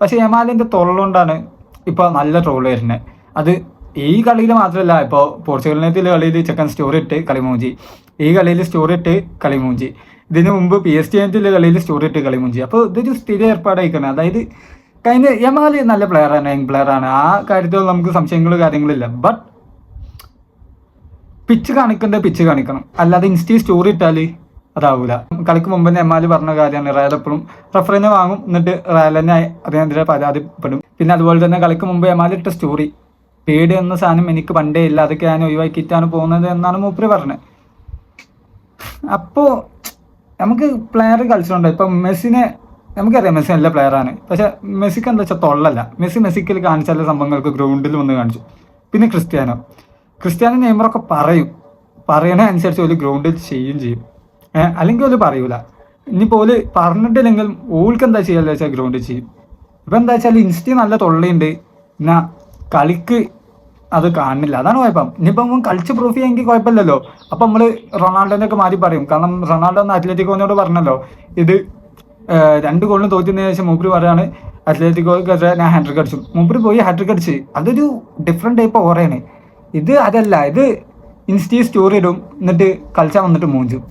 പക്ഷേ യമാലിന്റെ തൊള്ളുകൊണ്ടാണ് ഇപ്പോൾ നല്ല ട്രോൾ വരുന്നത് അത് ഈ കളിയിൽ മാത്രമല്ല ഇപ്പോൾ പോർച്ചുഗലിനെ കളിയിൽ ചെക്കൻ സ്റ്റോറി ഇട്ട് കളിമൂഞ്ചി. ഈ കളിയിൽ സ്റ്റോറി ഇട്ട് കളിമൂഞ്ചി. ഇതിനു മുമ്പ് പി എസ് ടി എന്റെ കളിയിൽ സ്റ്റോറി ഇട്ട് കളിമൂഞ്ചി. അപ്പോൾ ഇതൊരു സ്ഥിര ഏർപ്പാടായിരിക്കണം അതായത് കഴിഞ്ഞ യമാൽ നല്ല പ്ലെയറാണ് യങ് പ്ലെയറാണ് ആ കാര്യത്തിൽ നമുക്ക് സംശയങ്ങൾ കാര്യങ്ങളില്ല. ബട്ട് പിച്ച് കാണിക്കേണ്ട പിച്ച് കാണിക്കണം. അല്ലാതെ ഇൻസ്റ്റി സ്റ്റോറി ഇട്ടാൽ അതാവൂല. കളിക്ക് മുമ്പ് തന്നെ എമാൽ പറഞ്ഞ കാര്യമാണ്. റയൽ എപ്പോഴും റഫറിനെ വാങ്ങും. എന്നിട്ട് റയൽ തന്നെ അതിനെതിരെ പരാതിപ്പെടും. പിന്നെ അതുപോലെ തന്നെ കളിക്ക് മുമ്പ് എമാൽ ഇട്ട സ്റ്റോറി പേടി എന്ന സാധനം എനിക്ക് പണ്ടേ ഇല്ല. അതൊക്കെ ഞാൻ ഒഴിവാക്കിയിട്ടാണ് പോകുന്നത് എന്നാണ് മൂപ്പര് പറഞ്ഞത്. അപ്പോൾ നമുക്ക് പ്ലെയർ കളിച്ചിട്ടുണ്ട് ഇപ്പം മെസ്സിനെ നമുക്കറിയാം മെസ്സി നല്ല പ്ലെയറാണ് പക്ഷെ മെസ്സിക്ക് എന്താ വെച്ചാൽ തൊള്ളല്ല. മെസ്സി മെസ്സിക്കിൽ കാണിച്ച എല്ലാ സംഭവങ്ങൾക്ക് ഗ്രൗണ്ടിൽ വന്ന് കാണിച്ചു. പിന്നെ ക്രിസ്ത്യാനോ. ക്രിസ്ത്യാനോ നെയ്മറൊക്കെ പറയും. പറയണ അനുസരിച്ച് ഒരു ഗ്രൗണ്ടിൽ ചെയ്യുകയും ചെയ്യും. അല്ലെങ്കിൽ ഓൽ പറയൂല. ഇനിയിപ്പോൾ ഓൽ പറഞ്ഞിട്ടില്ലെങ്കിൽ ഓൾക്ക് എന്താ ചെയ്യാന്ന് വെച്ചാൽ ഗ്രൗണ്ട് ചെയ്യും. ഇപ്പം എന്താ വെച്ചാൽ ഇൻസ്റ്റി നല്ല തൊള്ളയുണ്ട്. എന്നാ കളിക്ക് അത് കാണുന്നില്ല. അതാണ് കുഴപ്പം. ഇനിയിപ്പം കളിച്ച് പ്രൂഫ് ചെയ്യാമെങ്കിൽ കുഴപ്പമില്ലല്ലോ. അപ്പം നമ്മൾ റൊണാൾഡോനെ ഒക്കെ മാറി പറയും. കാരണം റൊണാൾഡോ എന്ന് അത്ലറ്റിക്കോനോട് പറഞ്ഞല്ലോ. ഇത് രണ്ട് ഗോളിന് തോറ്റതിന് ശേഷം മൂപ്പര് പറയാണ് അത്ലറ്റിക്കോക്കെതിരെ ഞാൻ ഹാൻഡ്രിക് അടിച്ചു. മൂപ്പര് പോയി ഹാൻഡ്രിക് അടിച്ച്. അതൊരു ഡിഫറെന്റ് ടൈപ്പ് ഓറയാണ് ഇത് അതല്ല. ഇത് ഇൻസ്റ്റി സ്റ്റോറി ഇടും. എന്നിട്ട് കളിച്ചാൽ വന്നിട്ട് മൂഞ്ചും.